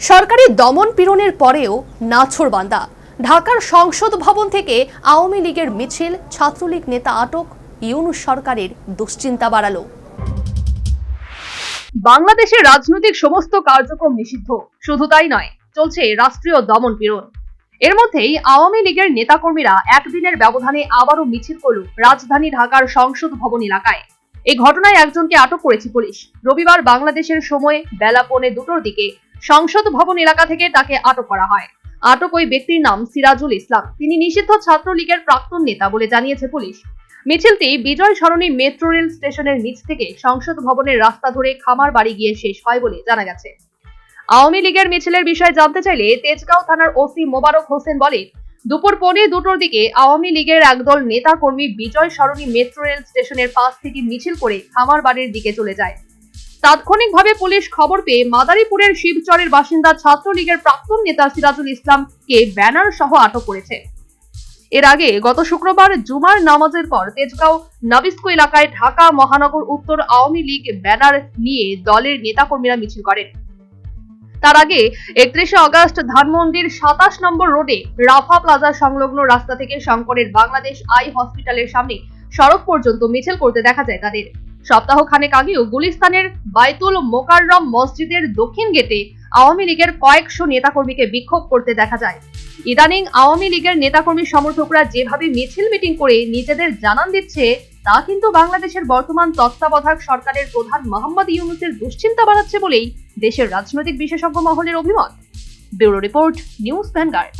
সরকারি দমন পীড়নের পরেও নাছরবান্দা ঢাকার সংসদ ভবন থেকে আওয়ামী লীগের মিছিল, ছাত্রলীগ নেতা আটক, ইউনুস সরকারের দুশ্চিন্তা বাড়ালো। বাংলাদেশের রাজনৈতিক সমস্ত কার্যক্রম নিষিদ্ধ। শুধু তাই নয়, চলছে রাষ্ট্রীয় দমন পীড়ন। এর মধ্যেই আওয়ামী লীগের নেতাকর্মীরা একদিনের ব্যবধানে আবারও মিছিল করল রাজধানী ঢাকার সংসদ ভবন এলাকায়। এই ঘটনায় একজনকে আটক করেছে পুলিশ। রবিবার বাংলাদেশের সময় বেলা পৌনে দুটোর দিকে সংসদ ভবন এলাকা থেকে তাকে আটক করা হয়। আটক ওই ব্যক্তির নাম সিরাজুল ইসলাম। তিনি নিষিদ্ধ ছাত্রলীগের প্রাক্তন নেতা বলে জানিয়েছে পুলিশ। মিছিলটি বিজয় সরণি মেট্রো রেল স্টেশনের নিচ থেকে সংসদ ভবনের রাস্তা ধরে খামার বাড়ি গিয়ে শেষ হয় বলে জানা গেছে। আওয়ামী লীগের মিছিলের বিষয়ে জানতে চাইলে তেজগাঁও থানার ওসি মোবারক হোসেন বলে দুপুর পৌনে দুটোর দিকে আওয়ামী লীগের একদল নেতা কর্মী বিজয় সরণি মেট্রো রেল স্টেশনের পাশ থেকে মিছিল করে খামার বাড়ির দিকে চলে যায়। তাৎক্ষণিকভাবে পুলিশ খবর পেয়ে মাদারীপুরের শিবচরের বাসিন্দা ছাত্রলীগের প্রাক্তন নেতা সিরাজুল ইসলামকে ব্যানার সহ আটক করেছে। এর আগে গত শুক্রবার জুমার নামাজের পর তেজগাঁও নাবিস্কো এলাকায় ঢাকা মহানগর উত্তর আওয়ামী লীগ ব্যানার নিয়ে দলের নেতাকর্মীরা মিছিল করেন। তার আগে একত্রিশে অগস্ট ধানমন্ডির সাতাশ নম্বর রোডে রাফা প্লাজা সংলগ্ন রাস্তা থেকে শঙ্করের বাংলাদেশ আই হসপিটালের সামনে সড়ক পর্যন্ত মিছিল করতে দেখা যায় তাদের। সপ্তাহ খানেক আগেও গুলিস্তানের বাইতুল মোকাররম মসজিদের দক্ষিণ গেটে আওয়ামী লীগের কয়েকশো নেতাকর্মীকে বিক্ষোভ করতে দেখা যায়। ইদানিং আওয়ামী লীগের নেতাকর্মী সমর্থকরা যেভাবে মিছিল মিটিং করে নিজেদের জানান দিচ্ছে, তা কিন্তু বাংলাদেশের বর্তমান তত্ত্বাবধায়ক সরকারের প্রধান মোহাম্মদ ইউনুসের দুশ্চিন্তা বাড়াচ্ছে বলেই দেশের রাজনৈতিক বিশেষজ্ঞ মহলের অভিমত। Bureau report, News Vanguard.